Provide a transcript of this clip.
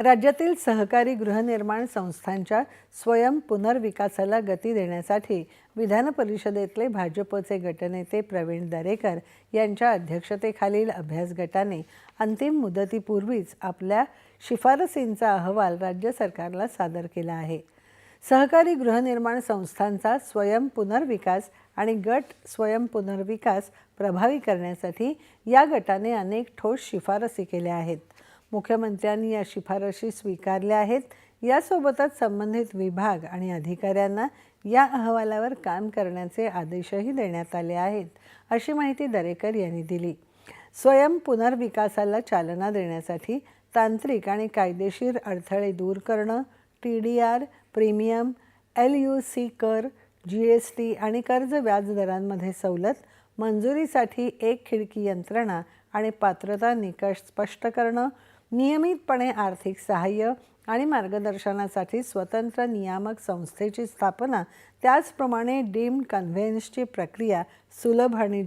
राज्यातील सहकारी गृहनिर्माण संस्थांच्या स्वयं पुनर्विकासाला गती देण्यासाठी विधान परिषदेतले भाजपचे गटनेते प्रवीण दरेकर यांच्या अध्यक्षतेखालील अभ्यास गटाने अंतिम मुदतीपूर्वीच आपल्या शिफारसींचा अहवाल राज्य सरकारला सादर केला आहे. सहकारी गृहनिर्माण संस्थांचा स्वयं पुनर्विकास आणि गट स्वयं पुनर्विकास प्रभावी करण्यासाठी या गटाने अनेक ठोस शिफारसी केल्या आहेत. मुख्यमंत्र्यांनी या शिफारशी स्वीकारल्या आहेत. यासोबतच संबंधित विभाग आणि अधिकाऱ्यांना या अहवालावर काम करण्याचे आदेशही देण्यात आले आहेत अशी माहिती दरेकर यांनी दिली. स्वयं पुनर्विकासाला चालना देण्यासाठी तांत्रिक आणि कायदेशीर अडथळे दूर करणं T D R premium L U C कर जी एस टी आणि कर्ज व्याजदरांमध्ये सवलत मंजुरीसाठी एक खिडकी यंत्रणा आणि पात्रता निकष स्पष्ट करणं नियमितपणे आर्थिक सहाय्य आणि मार्गदर्शनासाठी स्वतंत्र नियामक संस्थेची स्थापना त्याचप्रमाणे डीम्ड कन्व्हेन्सची प्रक्रिया सुलभ आणि